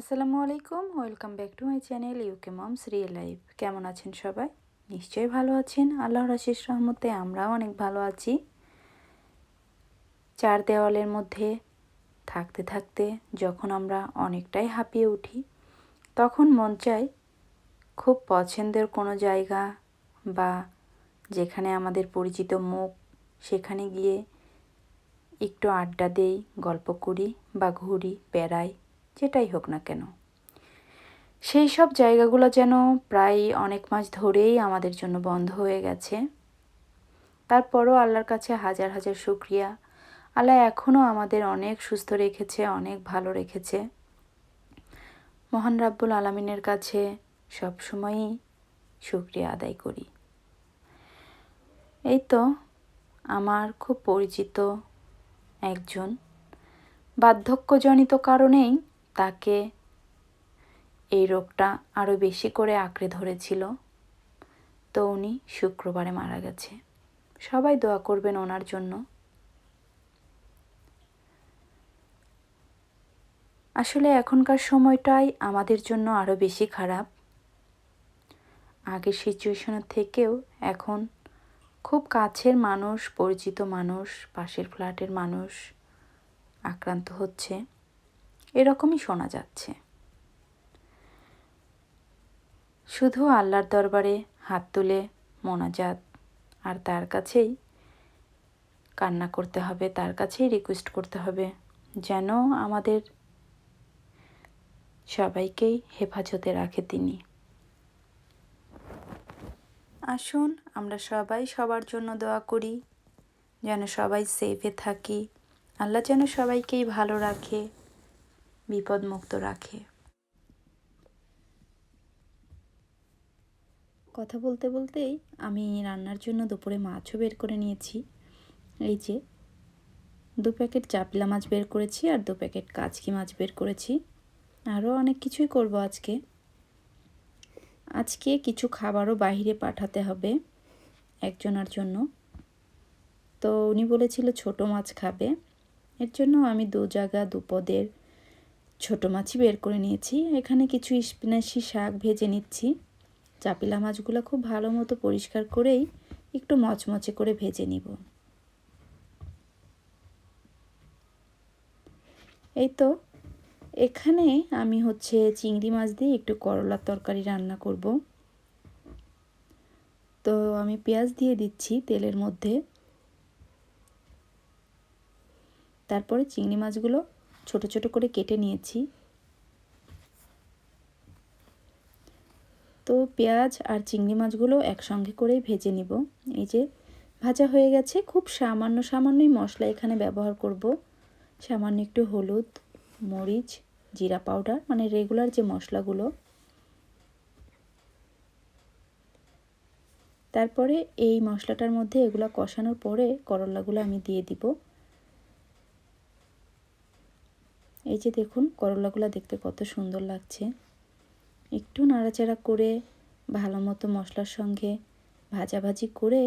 আসসালামু আলাইকুম, welcome back to my channel UK moms real life. কেমন আছেন সবাই? নিশ্চয়ই ভালো আছেন। আল্লাহর আশিস রহমতে আমরাও অনেক ভালো আছি। চার দেওয়ালের মধ্যে থাকতে থাকতে যখন আমরা অনেকটাই হাঁপিয়ে উঠি, তখন মন চায় খুব পছন্দের কোনো জায়গা বা যেখানে আমাদের পরিচিত মুখ, সেখানে গিয়ে একটু আড্ডা দেই, গল্প করি বা ঘুরি, বেড়াই। যেটাই হোক না কেন। সেই সব জায়গাগুলো যেন প্রায় অনেক মাস ধরেই আমাদের জন্য বন্ধ হয়ে গেছে। তারপরও আল্লাহর কাছে হাজার হাজার শুক্রিয়া। আল্লাহ এখনও আমাদের অনেক সুস্থ রেখেছে, অনেক ভালো রেখেছে। মহান রাব্বুল আলমিনের কাছে সবসময়ই শুক্রিয়া আদায় করি। এই তো আমার খুব পরিচিত একজন। বার্ধক্যজনিত কারণেই তাকে এই রোগটা আরও বেশি করে আঁকড়ে ধরেছিল। তো উনি শুক্রবারে মারা গেছে। সবাই দোয়া করবেন ওনার জন্য। আসলে এখনকার সময়টাই আমাদের জন্য আরও বেশি খারাপ। আগের সিচুয়েশনের থেকেও এখন খুব কাছের মানুষ, পরিচিত মানুষ, পাশের ফ্ল্যাটের মানুষ আক্রান্ত হচ্ছে। এরকমই শোনা যাচ্ছে। শুধু আল্লাহর দরবারে হাত তুলে মোনাজাত আর তার কাছেই কান্না করতে হবে, তার কাছেই রিকোয়েস্ট করতে হবে, যেন আমাদের সবাইকেই হেফাজতে রাখে তিনি। আসুন, আমরা সবাই সবার জন্য দোয়া করি, যেন সবাই সেফে থাকি। আল্লাহ যেন সবাইকেই ভালো রাখে। বিপদমুক্ত রাখে। কথা বলতে বলতেই আমি রান্নার জন্য দুপুরে মাছও বের করে নিয়েছি। এই যে, দু প্যাকেট চাপলা মাছ বের করেছি আর দু প্যাকেট কাচকি মাছ বের করেছি। আরও অনেক কিছুই করব আজকে। আজকে কিছু খাবারও বাহিরে পাঠাতে হবে একজনের জন্য। তো উনি বলেছিল ছোট মাছ খাবে। এর জন্য আমি দু জায়গা দুপদের ছোট মাছই বের করে নিয়েছি। এখানে কিছু স্পিনাশি শাক ভেজে নিচ্ছি। চাপিলা মাছগুলো খুব ভালো মতো পরিষ্কার করেই একটু মচমচে করে ভেজে নিব। এই তো, এখানে আমি হচ্ছে চিংড়ি মাছ দিয়ে একটু করলার তরকারি রান্না করব। তো আমি পেঁয়াজ দিয়ে দিচ্ছি তেলের মধ্যে। তারপরে চিংড়ি মাছগুলো ছোট ছোট করে কেটে নিয়েছি। তো পেঁয়াজ আর চিংড়ি মাছগুলো একসঙ্গে করে ভেজে নিব। এই যে ভাজা হয়ে গেছে, খুব সামান্য সামান্যই মশলা এখানে ব্যবহার করব। সামান্য একটু হলুদ, মরিচ, জিরা পাউডার মানে রেগুলার যে মশলাগুলো। তারপরে এই মশলাটার মধ্যে এগুলো কষানোর পরে করলাগুলো আমি দিয়ে দিব। এই যে দেখুন, করলাগুলো দেখতে কত সুন্দর লাগছে। একটু নাড়াচাড়া করে, ভালো মতো মশলার সঙ্গে ভাজাভাজি করে,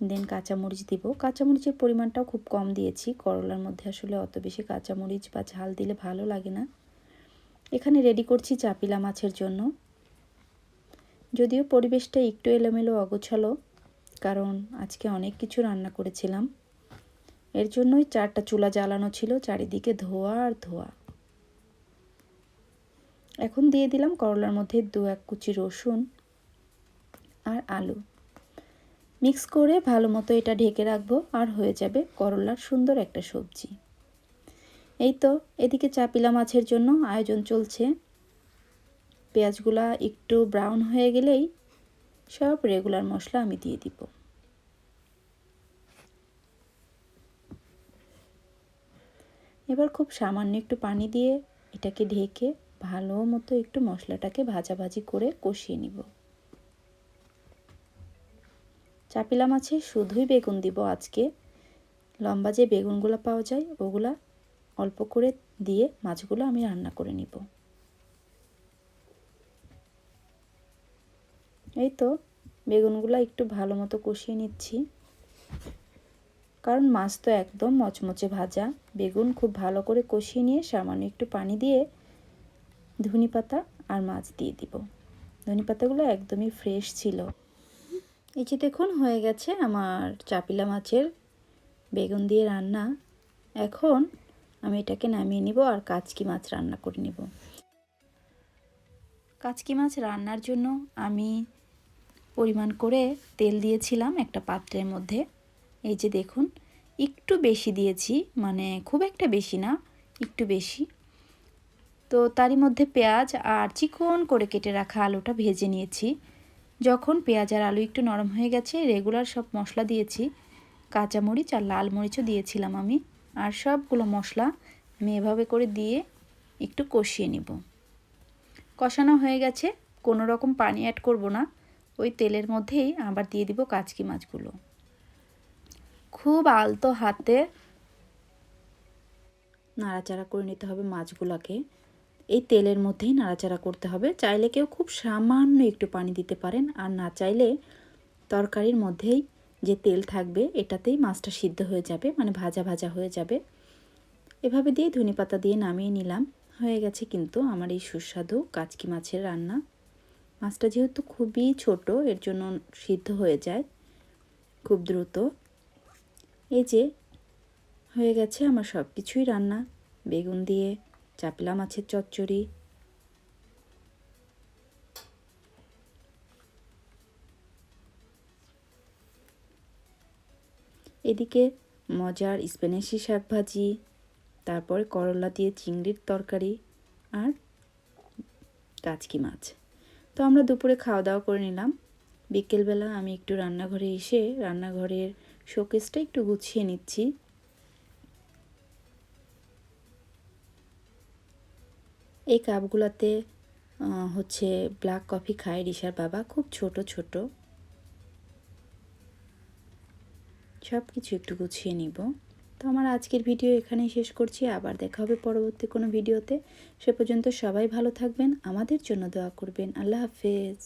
দেন কাঁচামরিচ দিব। কাঁচামরিচের পরিমাণটাও খুব কম দিয়েছি। করলার মধ্যে আসলে অত বেশি কাঁচামরিচ বা ঝাল দিলে ভালো লাগে না। এখানে রেডি করছি চাপিলা মাছের জন্য। যদিও পরিবেশটা একটু এলোমেলো অগোছালো, কারণ আজকে অনেক কিছু রান্না করেছিলাম। এর জন্যই চারটা চুলা জ্বালানো ছিল, চারিদিকে ধোয়া আর ধোয়া। এখন দিয়ে দিলাম করলার মধ্যে দু এক কুচি রসুন আর আলু। মিক্স করে ভালো মতো এটা ঢেকে রাখব, আর হয়ে যাবে করলার সুন্দর একটা সবজি। এই তো, এদিকে চাপিলা মাছের জন্য আয়োজন চলছে। পেঁয়াজগুলা একটু ব্রাউন হয়ে গেলেই সব রেগুলার মশলা আমি দিয়ে দিব। এবার খুব সামান্য একটু পানি দিয়ে এটাকে ঢেকে ভালো মতো একটু মশলাটাকে ভাজাভাজি করে কষিয়ে নিব। চাপিলা মাছে শুধুই বেগুন দিব আজকে। লম্বা যে বেগুনগুলো পাওয়া যায়, ওগুলা অল্প করে দিয়ে মাছগুলো আমি রান্না করে নিব। এই তো, বেগুনগুলো একটু ভালো মতো কষিয়ে নিচ্ছি। কারণ মাছ তো একদম মচমচে ভাজা। বেগুন খুব ভালো করে কষিয়ে নিয়ে সামান্য একটু পানি দিয়ে ধনে পাতা আর মাছ দিয়ে দিব। ধনে পাতাগুলো একদমই ফ্রেশ ছিল। এই যে দেখুন, হয়ে গেছে আমার চাপিলা মাছের বেগুন দিয়ে রান্না। এখন আমি এটাকে নামিয়ে নিব আর কাচকি মাছ রান্না করে নিব। কাচকি মাছ রান্নার জন্য আমি পরিমাণ করে তেল দিয়েছিলাম একটা পাত্রের মধ্যে। এই যে দেখুন, একটু বেশি দিয়েছি মানে খুব একটা বেশি না, একটু বেশি। তো তারই মধ্যে পেঁয়াজ আর চিকন করে কেটে রাখা আলুটা ভেজে নিয়েছি। যখন পেঁয়াজ আর আলু একটু নরম হয়ে গেছে রেগুলার সব মশলা দিয়েছি। কাঁচামরিচ আর লাল মরিচও দিয়েছিলাম আমি। আর সবগুলো মশলা আমি এভাবে করে দিয়ে একটু কষিয়ে নিব। কষানো হয়ে গেছে, কোনো রকম পানি অ্যাড করব না। ওই তেলের মধ্যেই আবার দিয়ে দিব কাচকি মাছগুলো। খুব আলতো হাতে নাড়াচাড়া করে নিতে হবে মাছগুলোকে। এই তেলের মধ্যেই নাড়াচাড়া করতে হবে। চাইলে কেউ খুব সামান্য একটু পানি দিতে পারেন। আর না চাইলে তরকারির মধ্যেই যে তেল থাকবে, এটাতেই মাছটা সিদ্ধ হয়ে যাবে মানে ভাজা ভাজা হয়ে যাবে। এভাবে দিয়ে ধনে পাতা দিয়ে নামিয়ে নিলাম। হয়ে গেছে কিন্তু আমার এই সুস্বাদু কাচকি মাছের রান্না। মাছটা যেহেতু খুবই ছোট, এর জন্য সিদ্ধ হয়ে যায় খুব দ্রুত। এই যে, হয়ে গেছে আমার সব কিছুই রান্না। বেগুন দিয়ে, চাপলা মাছের চচ্চড়ি। এদিকে মজার স্প্যানিশি শাক ভাজি, তারপরে করলা দিয়ে চিংড়ির তরকারি আর কাচকি মাছ। তো আমরা দুপুরে খাওয়া দাওয়া করে নিলাম। বিকেলবেলা আমি একটু রান্নাঘরে এসে রান্নাঘরের শোকেসটা একটু গুছিয়ে নিচ্ছি। এই কাপগুলোতে হচ্ছে ব্ল্যাক কফি খায় রিসার বাবা, খুব ছোট ছোট। সব কিছু একটু গুছিয়ে নিব। তো আমার আজকের ভিডিও এখানেই শেষ করছি। আবার দেখা হবে পরবর্তী কোনো ভিডিওতে। সে পর্যন্ত সবাই ভালো থাকবেন, আমাদের জন্য দোয়া করবেন। আল্লাহ হাফেজ।